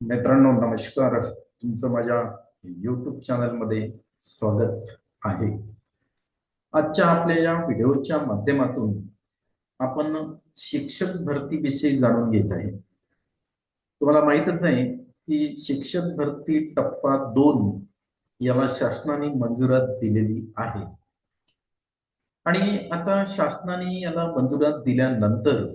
मित्रांनो नमस्कार. तुमचं माझ्या युट्यूब चॅनलमध्ये स्वागत आहे. आजच्या आपल्या या व्हिडिओच्या माध्यमातून आपण शिक्षक भरतीविषयी जाणून घेत आहे. तुम्हाला माहितच आहे की शिक्षक भरती टप्पा दोन याला शासनाने मंजुरात दिलेली आहे. आणि आता शासनाने याला मंजुरात दिल्यानंतर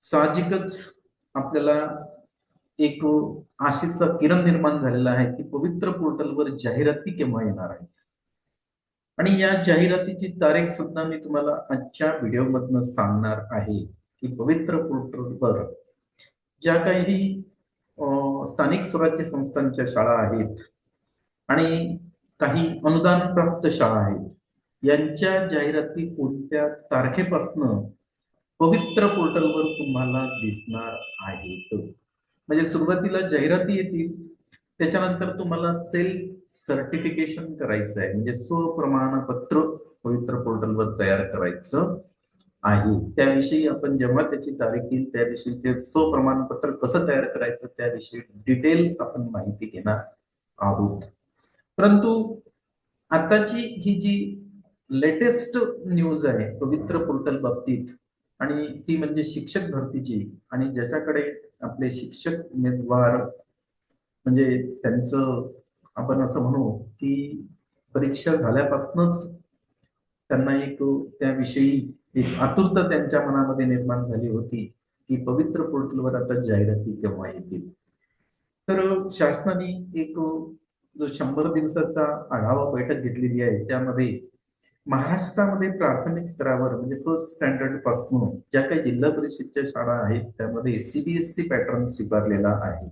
साहजिकच आपल्याला एक आशेचा किरण निर्माण झालेला आहे की पवित्र पोर्टलवर जाहिराती केव्हा येणार आहेत? आणि या जाहिरातीची तारीख सुद्धा मी तुम्हाला आजच्या व्हिडिओमधनं सांगणार आहे की पवित्र पोर्टलवर ज्या काही अं, स्थानिक स्वराज्य संस्थांच्या शाळा आहेत आणि काही अनुदान प्राप्त शाळा आहेत यांच्या जाहिराती कोणत्या तारखेपासनं पवित्र पोर्टलवर तुम्हाला दिसणार आहेत? म्हणजे सुरुवातीला जाहिराती येतील त्याच्यानंतर तुम्हाला सेल्फ सर्टिफिकेशन करायचं आहे. म्हणजे स्वप्रमाणपत्र पवित्र पोर्टलवर तयार करायचं आहे. त्याविषयी आपण जेव्हा त्याची तारीख येईल त्याविषयी ते स्वप्रमाणपत्र कसं तयार करायचं त्याविषयी डिटेल आपण माहिती घेणार आहोत. परंतु आताची ही जी लेटेस्ट न्यूज आहे पवित्र पोर्टल बाबतीत आणि ती म्हणजे शिक्षक भरतीची आणि ज्याच्याकडे आपले शिक्षक उमेदवार म्हणजे त्यांचं आपण असं म्हणू की परीक्षा झाल्यापासूनच त्यांना एक त्याविषयी एक आतुरता त्यांच्या मनामध्ये निर्माण झाली होती की पवित्र पोर्टलवर आता जाहिराती केव्हा येतील. तर शासनाने एक जो शंभर दिवसाचा आढावा बैठक घेतलेली आहे त्यामध्ये महाराष्ट्रामध्ये प्राथमिक स्तरावर म्हणजे फर्स्ट स्टँडर्डपासून ज्या काही जिल्हा परिषदच्या शाळा आहेत त्यामध्ये सीबीएसई पॅटर्न स्वीकारलेला आहे.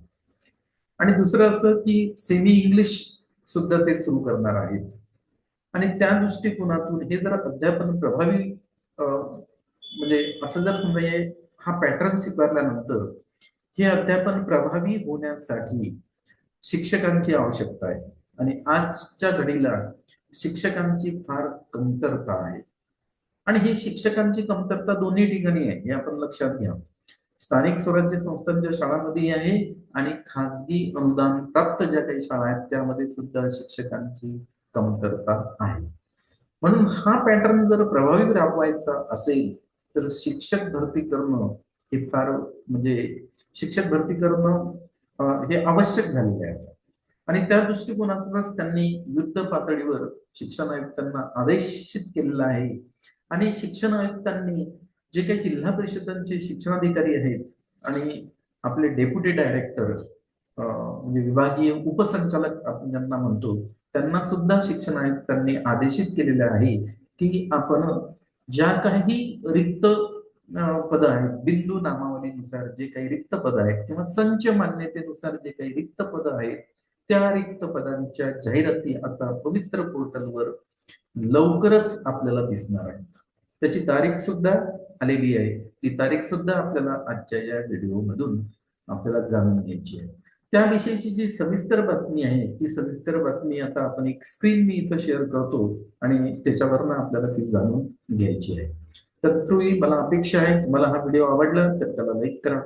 आणि दुसरं असं की सेमी इंग्लिश सुद्धा ते सुरू करणार आहेत. आणि त्या दृष्टिकोनातून हे जर अध्यापन प्रभावी म्हणजे असं जर समजा हा पॅटर्न स्वीकारल्यानंतर हे अध्यापन प्रभावी होण्यासाठी शिक्षकांची आवश्यकता आहे. आणि आजच्या घडीला शिक्षकांची फार कमतरता आहे. आणि ही शिक्षकांची कमतरता दोन्ही ठिकाणी आहे हे आपण लक्षात घ्या. स्थानिक स्वराज्य संस्थांच्या शाळांमध्ये आहे आणि खाजगी अनुदान प्राप्त ज्या काही शाळा आहेत त्यामध्ये सुद्धा शिक्षकांची कमतरता आहे. म्हणून हा पॅटर्न जर प्रभावी राबवायचा असेल तर शिक्षक भरती करणं हे फार म्हणजे शिक्षक भरती करणं हे आवश्यक झालेले आहे. आणि त्या दृष्टिकोनातूनच त्यांनी युद्ध पातळीवर शिक्षण आयुक्तांना आदेशित केलेला आहे. आणि शिक्षण आयुक्तांनी जे काही जिल्हा परिषदांचे शिक्षणाधिकारी आहेत आणि आपले डेप्युटी डायरेक्टर म्हणजे विभागीय उपसंचालक आपण ज्यांना म्हणतो त्यांना सुद्धा शिक्षण आयुक्तांनी आदेशित केलेले आहे की आपण ज्या काही रिक्त पद आहेत बिंदू नामावलीनुसार जे काही रिक्त पद आहेत किंवा संच मान्यतेनुसार जे काही रिक्त पद आहेत त्या रिक्त पदांच्या जाहिराती आता पवित्र पोर्टलवर लवकरच आपल्याला दिसणार आहेत. त्याची तारीख सुद्धा आलेली आहे. ती तारीख सुद्धा आपल्याला आजच्या या व्हिडिओ मधून आपल्याला जाणून घ्यायची आहे. त्याविषयीची जी सविस्तर बातमी आहे ती सविस्तर बातमी आता आपण एक स्क्रीन मी इथं शेअर करतो आणि त्याच्यावरनं आपल्याला ती जाणून घ्यायची आहे. तत्पूर्वी मला अपेक्षा आहे तुम्हाला हा व्हिडिओ आवडला तर त्याला लाईक करा.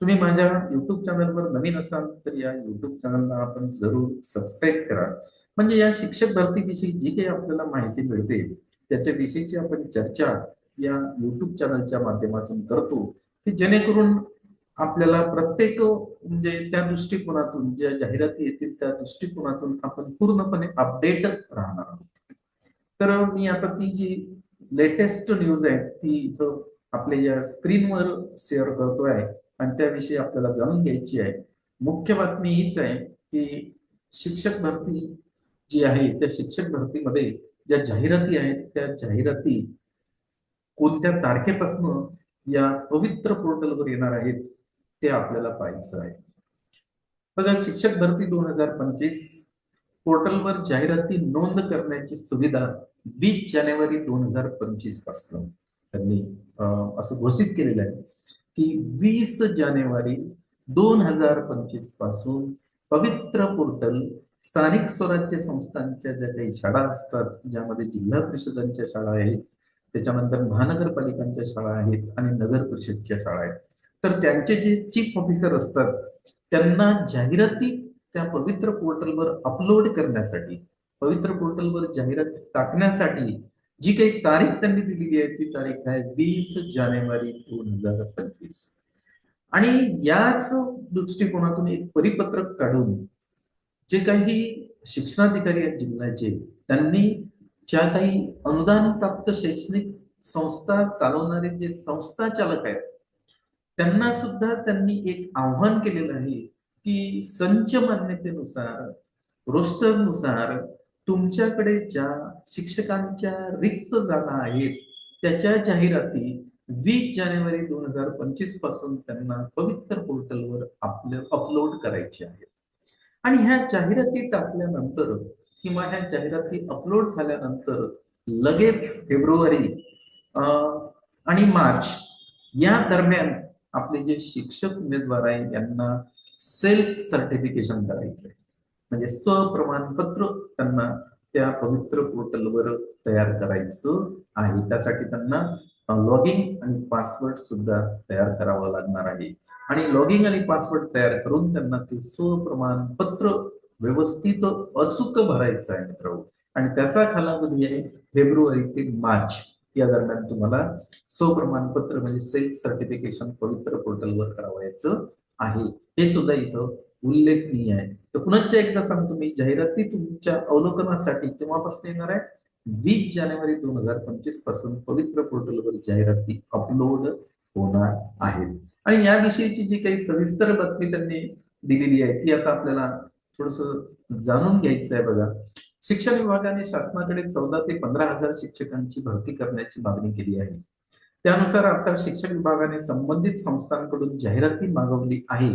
तुम्ही माझ्या युट्यूब चॅनलवर नवीन असाल तर या युट्यूब चॅनलला आपण जरूर सबस्क्राईब करा. म्हणजे या शिक्षक भरतीविषयी जी काही आपल्याला माहिती मिळते त्याच्याविषयीची आपण चर्चा या युट्यूब चॅनलच्या माध्यमातून करतो की जेणेकरून आपल्याला प्रत्येक म्हणजे त्या दृष्टिकोनातून ज्या जाहिराती येतील त्या दृष्टिकोनातून आपण पूर्णपणे अपडेट राहणार आहोत. तर मी आता ती जी लेटेस्ट न्यूज आहे ती इथं आपल्या या स्क्रीनवर शेअर करतोय. आणि त्याविषयी आपल्याला जाणून घ्यायची आहे. मुख्य बातमी हीच आहे की शिक्षक भरती जी आहे त्या शिक्षक भरतीमध्ये ज्या जाहिराती आहेत त्या जाहिराती कोणत्या तारखेपासून या पवित्र पोर्टलवर येणार आहेत ते आपल्याला पाहायचं आहे. बघा शिक्षक भरती दोन हजार पंचवीस पोर्टलवर जाहिराती नोंद करण्याची सुविधा वीस जानेवारी दोन हजार पंचवीसपासून त्यांनी असं घोषित केलेलं आहे. की वीस जानेवारी दोन हजार पंचवीसपासून पवित्र पोर्टल स्थानिक स्वराज्य संस्थांच्या ज्या काही शाळा असतात ज्यामध्ये जिल्हा परिषदांच्या शाळा आहेत त्याच्यानंतर महानगरपालिकांच्या शाळा आहेत आणि नगर परिषदच्या शाळा आहेत. तर त्यांचे जे चीफ ऑफिसर असतात त्यांना जाहिराती त्या पवित्र पोर्टलवर अपलोड करण्यासाठी पवित्र पोर्टलवर जाहिरात टाकण्यासाठी जी काही तारीख त्यांनी दिलेली आहे ती तारीख आहे वीस जानेवारी दोन हजार पंचवीस. आणि याच दृष्टिकोनातून एक परिपत्रक काढून जे काही शिक्षणाधिकारी आहेत जिल्ह्याचे त्यांनी ज्या काही अनुदान प्राप्त शैक्षणिक संस्था चालवणारे जे संस्था चालक आहेत त्यांना सुद्धा त्यांनी एक आव्हान केलेलं आहे की संच मान्यतेनुसार रोस्टरनुसार तुमच्याकडे ज्या शिक्षकांच्या रिक्त जागा आहेत त्याच्या जाहिराती वीस जानेवारी दोन हजार पंचवीसपासून त्यांना पवित्र पोर्टलवर आपले अपलोड करायचे आहेत. आणि ह्या जाहिराती टाकल्यानंतर किंवा ह्या जाहिराती अपलोड झाल्यानंतर लगेच फेब्रुवारी आणि मार्च या दरम्यान आपले जे शिक्षक उमेदवार आहे यांना सेल्फ सर्टिफिकेशन करायचं आहे म्हणजे स्वप्रमाणपत्र त्यांना त्या पवित्र पोर्टलवर तयार करायचं आहे. त्यासाठी त्यांना लॉगिंग आणि पासवर्ड सुद्धा तयार करावा लागणार आहे. आणि लॉगिंग आणि पासवर्ड तयार करून त्यांना ते स्वप्रमाणपत्र व्यवस्थित अचूक भरायचं आहे मित्र आणि त्याचा कालावधी आहे फेब्रुवारी ते मार्च. या दरम्यान तुम्हाला स्वप्रमाणपत्र म्हणजे सेल्फ सर्टिफिकेशन पवित्र पोर्टलवर करावायचं आहे. हे सुद्धा इथं उल्लेखनीय आहे. तर पुनश्च एकदा सांगतो मी जाहिराती तुमच्या अवलोकनासाठी केव्हापासून येणार आहे वीस जानेवारी दोन हजार पंचवीसपासून पवित्र पोर्टलवर जाहिराती अपलोड होणार आहेत. आणि याविषयीची जी काही सविस्तर बातमी त्यांनी दिलेली आहे ती आता आपल्याला थोडस जाणून घ्यायचं आहे बघा. शिक्षण विभागाने शासनाकडे चौदा ते पंधरा हजार शिक्षकांची भरती करण्याची मागणी केली आहे. त्यानुसार आता शिक्षण विभागाने संबंधित संस्थांकडून जाहिराती मागवली आहे.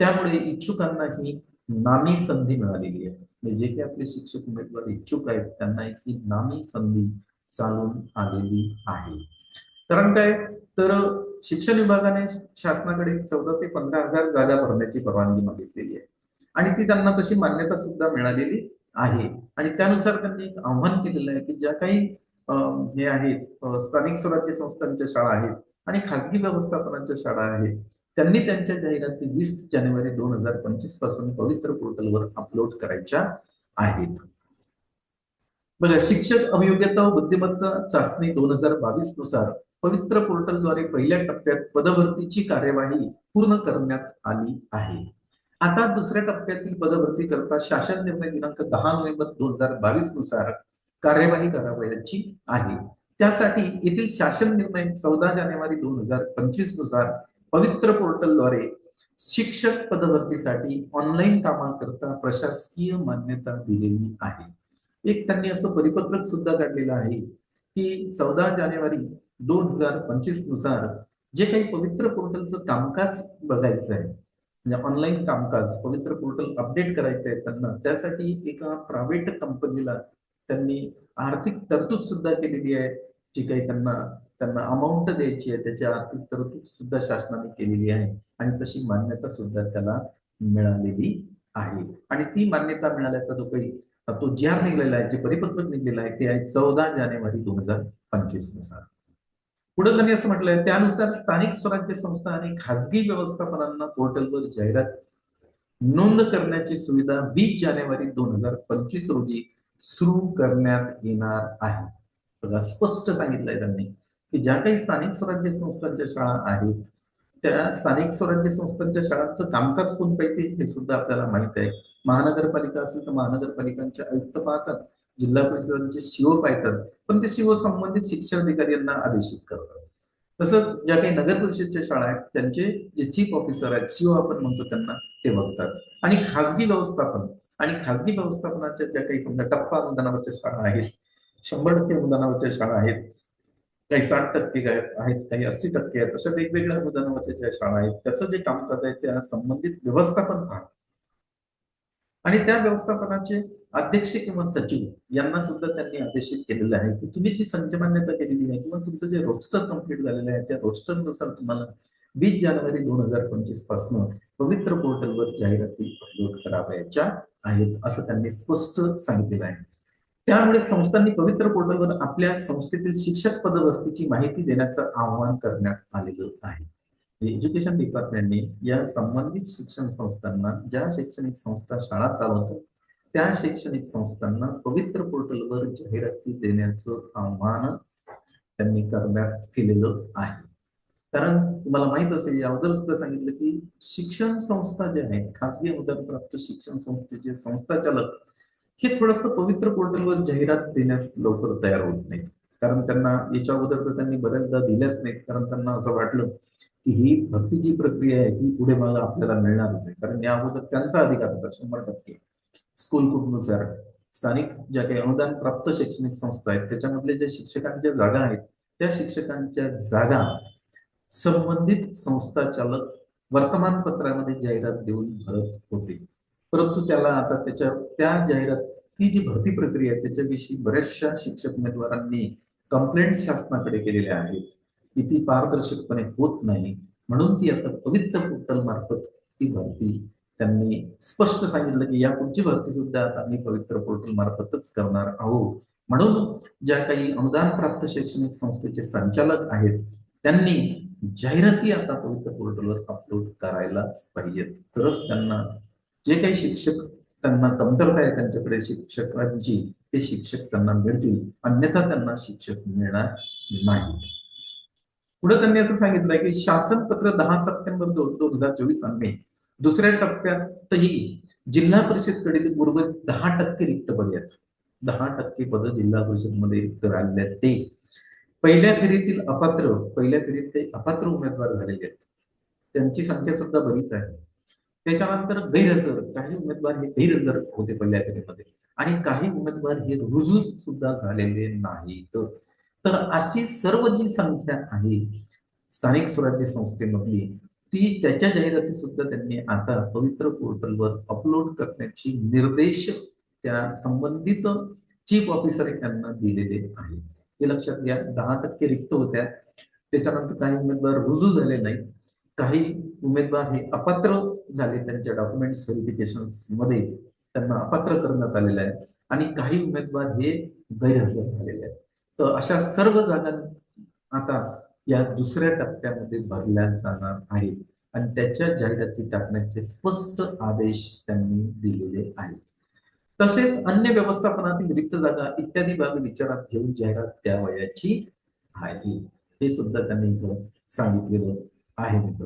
त्यामुळे इच्छुकांना ही नामी संधी मिळालेली आहे. म्हणजे जे काही आपले शिक्षक उमेदवार इच्छुक आहेत त्यांना ही नामी संधी चालून आलेली आहे. कारण काय? तर शिक्षण विभागाने शासनाकडे चौदा ते पंधरा हजार जागा भरण्याची परवानगी मागितलेली आहे. आणि ती त्यांना तशी मान्यता सुद्धा मिळालेली आहे. आणि त्यानुसार त्यांनी एक आव्हान केलेलं आहे की ज्या काही हे आहेत स्थानिक स्वराज्य संस्थांच्या शाळा आहेत आणि खासगी व्यवस्थापनाच्या शाळा आहेत त्यांनी त्यांच्या जाहिराती वीस जानेवारी दोन हजार पंचवीसपासून पवित्र पोर्टलवर अपलोड करायच्या आहेत. बघा शिक्षक अभियोग्यता व बुद्धिमत्ता चाचणी दोन हजार बावीसनुसार पवित्र पोर्टलद्वारे पहिल्या टप्प्यात पदभरतीची कार्यवाही पूर्ण करण्यात आली आहे. आता दुसऱ्या टप्प्यातील पदभरती करता शासन निर्णय दिनांक दहा नोव्हेंबर दोन हजार बावीसनुसार कार्यवाही करावयाची आहे. त्यासाठी येथील शासन निर्णय चौदा जानेवारी दोन हजार पंचवीसनुसार पवित्र पोर्टलद्वारे शिक्षक पदभरतीसाठी ऑनलाईन कामाकरता प्रशासकीय मान्यता दिलेली आहे. एक त्यांनी असं परिपत्रक सुद्धा काढलेलं आहे की चौदा जानेवारी दोन हजार पंचवीसनुसार जे काही पवित्र पोर्टलचं कामकाज बघायचं आहे म्हणजे ऑनलाईन कामकाज पवित्र पोर्टल अपडेट करायचं आहे त्यांना त्यासाठी एका प्रायव्हेट कंपनीला त्यांनी आर्थिक तरतूद सुद्धा केलेली आहे जी काही त्यांना त्यांना अमाऊंट द्यायची आहे त्याची आर्थिक तरतूद सुद्धा शासनाने केलेली आहे. आणि तशी मान्यता सुद्धा त्याला मिळालेली आहे. आणि ती मान्यता मिळाल्याचा जो काही तो ज्या निघलेला आहे जे परिपत्रक निघलेलं आहे ते आहे चौदा जानेवारी दोन हजार पंचवीसनुसार. पुढे त्यांनी असं म्हटलंय त्यानुसार स्थानिक स्वराज्य संस्था आणि खासगी व्यवस्थापनांना पोर्टलवर जाहिरात नोंद करण्याची सुविधा वीस जानेवारी दोन हजार पंचवीस रोजी सुरू करण्यात येणार आहे. स्पष्ट सांगितलंय त्यांनी. की ज्या काही स्थानिक स्वराज्य संस्थांच्या शाळा आहेत त्या स्थानिक स्वराज्य संस्थांच्या शाळांचं कामकाज कोण पाहिजे हे सुद्धा आपल्याला माहीत आहे. महानगरपालिका असेल तर महानगरपालिकांचे आयुक्त पाहतात जिल्हा परिषदांचे शिओ पाहतात पण ते शिओ संबंधित शिक्षण अधिकारी यांना आदेशित करतात. तसंच ज्या काही नगर परिषदच्या शाळा आहेत त्यांचे जे चीफ ऑफिसर आहेत सीओ आपण म्हणतो त्यांना ते बघतात. आणि खासगी व्यवस्थापन आणि खासगी व्यवस्थापनाच्या ज्या काही समजा टप्पा अनुदानावरच्या शाळा आहेत शंभर टक्के अनुदानावरच्या शाळा आहेत काही साठ टक्के आहेत काही अस्सी टक्के आहेत अशा वेगवेगळ्या अनुदानावरच्या ज्या शाळा आहेत त्याचं जे कामकाज आहे त्या संबंधित व्यवस्थापन पाहत आणि त्या व्यवस्थापनाचे अध्यक्ष किंवा सचिव यांना सुद्धा त्यांनी आदेशित केलेलं आहे की तुम्ही जी संचमान्यता केलेली आहे किंवा तुमचं जे रोस्टर कंप्लीट झालेलं आहे त्या रोस्टरनुसार तुम्हाला वीस जानेवारी दोन हजार पंचवीसपासून पवित्र पोर्टलवर जाहिराती अपलोड करावयाच्या आहेत असं त्यांनी स्पष्ट सांगितलेलं आहे. त्यामुळे संस्थांनी पवित्र पोर्टलवर आपल्या संस्थेतील शिक्षक पदवर्तीची माहिती देण्याचं आवाहन करण्यात आलेलं आहे. म्हणजे एज्युकेशन डिपार्टमेंटने या संबंधित शिक्षण संस्थांना ज्या शैक्षणिक संस्था शाळा चालवतात त्या शैक्षणिक संस्थांना पवित्र पोर्टलवर जाहिराती देण्याचं आव्हान त्यांनी करण्यात केलेलं आहे. कारण तुम्हाला माहीत असेल या अगोदर सुद्धा सांगितलं की शिक्षण संस्था ज्या आहेत खासगी अनुदान प्राप्त शिक्षण संस्थेचे संस्थाचालक हे थोडस पवित्र पोर्टलवर जाहिरात देण्यास लवकर तयार होत नाही कारण त्यांना याच्या अगोदर तर त्यांनी बऱ्याचदा दिल्याच नाहीत. कारण त्यांना असं वाटलं की ही भरतीची प्रक्रिया आहे ही पुढे मला आपल्याला मिळणारच आहे. कारण या अगोदर त्यांचा अधिकार होता शंभर टक्के. स्कूल कुटनुसार स्थानिक ज्या काही अनुदान प्राप्त शैक्षणिक संस्था आहेत त्याच्यामधले ज्या शिक्षकांच्या जागा आहेत त्या शिक्षकांच्या जागा संबंधित संस्था चालक वर्तमानपत्रामध्ये जाहिरात देऊन भरत होते. परंतु त्याला आता त्याच्या त्या जाहिरात ती जी भरती प्रक्रिया आहे त्याच्याविषयी बऱ्याचशा शिक्षक उमेदवारांनी कंप्लेंट शासनाकडे केलेल्या आहेत की ती पारदर्शकपणे होत नाही. म्हणून ती आता पवित्र पोर्टल मार्फत ती भरती त्यांनी स्पष्ट सांगितलं की या पुढची भरती सुद्धा आता आम्ही पवित्र पोर्टल मार्फतच करणार आहोत. म्हणून ज्या काही अनुदान प्राप्त शैक्षणिक संस्थेचे संचालक आहेत त्यांनी जाहिराती आता पवित्र पोर्टलवर अपलोड करायलाच पाहिजेत. तरच त्यांना जे काही शिक्षक त्यांना कमतरता आहे त्यांच्याकडे शिक्षकांची ते शिक्षक त्यांना मिळतील. अन्यथा त्यांना शिक्षक मिळणार नाहीत. पुढे त्यांनी असं सांगितलंय की शासन पत्र दहा सप्टेंबर दोन दोन हजार चोवीस अन्वे दुसऱ्या टप्प्यातही जिल्हा परिषदकडील उर्वरित दहा टक्के रिक्त पद आहेत. दहा टक्के पद जिल्हा परिषदमध्ये रिक्त राहिलेले आहेत ते. पहिल्या फेरीतील अपात्र पहिल्या फेरीत ते अपात्र उमेदवार झालेले आहेत. त्यांची संख्या सुद्धा बरीच आहे. त्याच्यानंतर गैरहजर काही उमेदवार हे गैरहजर होते पहिल्या फेरीमध्ये आणि काही उमेदवार हे रुजू सुद्धा झालेले नाहीत. तर अशी सर्व जी संख्या आहे स्थानिक स्वराज्य संस्थेमधली ती त्याच्या जाहिराती सुद्धा त्यांनी आता पवित्र पोर्टलवर अपलोड करण्याची निर्देश त्या संबंधित चीफ ऑफिसर यांना दिलेले आहेत. हे लक्षात घ्या दहा टक्के रिक्त होत्या. त्याच्यानंतर काही उमेदवार रुजू झाले नाहीत. काही उमेदवार हे अपात्र झाले त्यांच्या डॉक्युमेंट्स व्हेरिफिकेशनमध्ये त्यांना अपात्र करण्यात आलेलं आहे. आणि काही उमेदवार हे गैरहजर झालेले आहेत. तर अशा सर्व जागा आता या दुसऱ्या टप्प्यामध्ये भरल्या जाणार आहेत. आणि त्याच्या जाहिराती टाकण्याचे स्पष्ट आदेश त्यांनी दिलेले आहेत. तसेच अन्य व्यवस्थापनातील रिक्त जागा इत्यादी बाबी विचारात घेऊन जाहिरात द्यावयाची आहे. हे सुद्धा त्यांनी इथं सांगितलेलं आहे मित्र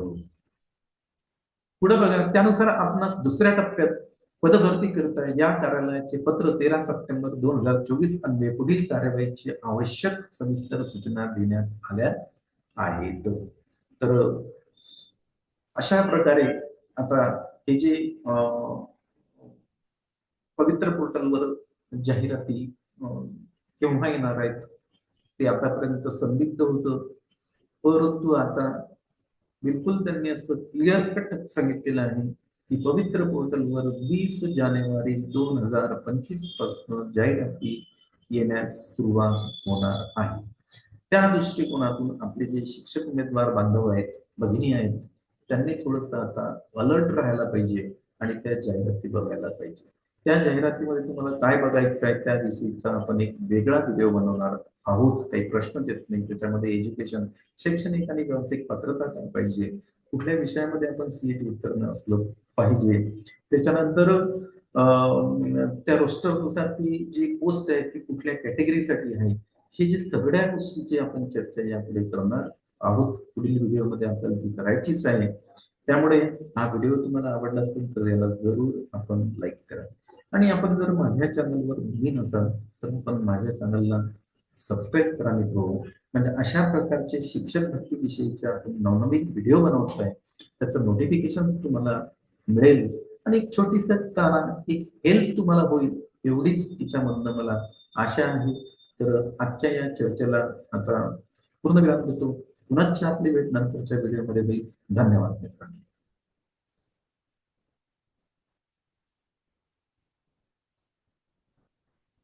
पुढे बघा त्यानुसार आपणास दुसऱ्या टप्प्यात पदभरती करता या कार्यालयाचे पत्र तेरा सप्टेंबर दोन हजार चोवीस अन्वये पुढील कार्यवाहीची आवश्यक सविस्तर सूचना देण्यात आल्या आहेत. तर अशा प्रकारे आता हे जे पवित्र पोर्टलवर जाहिराती केव्हा येणार आहेत ते आतापर्यंत संदिग्ध होतं. परंतु आता बिलकुल त्यांनी असं क्लिअर कट सांगितलेलं आहे की पवित्र पोर्टलवर वीस जानेवारी दोन हजार पंचवीसपासून जाहिराती येण्यास सुरुवात होणार आहे. त्या दृष्टिकोनातून आपले जे शिक्षक उमेदवार बांधव आहेत भगिनी आहेत त्यांनी थोडस आता अलर्ट राहायला पाहिजे आणि त्या जाहिराती बघायला पाहिजे. त्या जाहिरातीमध्ये तुम्हाला काय बघायचं आहे त्याविषयीचा आपण एक वेगळा व्हिडिओ बनवणार आहोत. काही प्रश्न देत नाही. त्याच्यामध्ये एज्युकेशन शैक्षणिक आणि व्यावसायिक पात्रता काय पाहिजे? कुठल्या विषयामध्ये आपण सीईटी उत्तीर्ण असलं पाहिजे? त्याच्यानंतर त्या रोस्टरनुसार ती जी पोस्ट आहे ती कुठल्या कॅटेगरीसाठी आहे? हे जे सगळ्या गोष्टीची आपण चर्चा यापुढे करणार आहोत. पुढील व्हिडिओमध्ये आपल्याला ती करायचीच आहे. त्यामुळे हा व्हिडिओ तुम्हाला आवडला असेल तर याला जरूर आपण लाईक करा. आणि आपण जर माझ्या चॅनलवर नवीन असाल तर आपण माझ्या चॅनलला सबस्क्राईब करा मित्र. म्हणजे अशा प्रकारचे शिक्षक भरतीविषयीचे आपण नवनवीन व्हिडिओ बनवतोय त्याचं नोटिफिकेशन तुम्हाला मिळेल. आणि एक छोटीस कारण एक हेल्प तुम्हाला होईल एवढीच तिच्यामधनं मला आशा आहे. तर आजच्या या चर्चेला आता पूर्ण विराम देतो. पुन्हा आपली भेट नंतरच्या व्हिडिओमध्ये धन्यवाद मित्रांनो.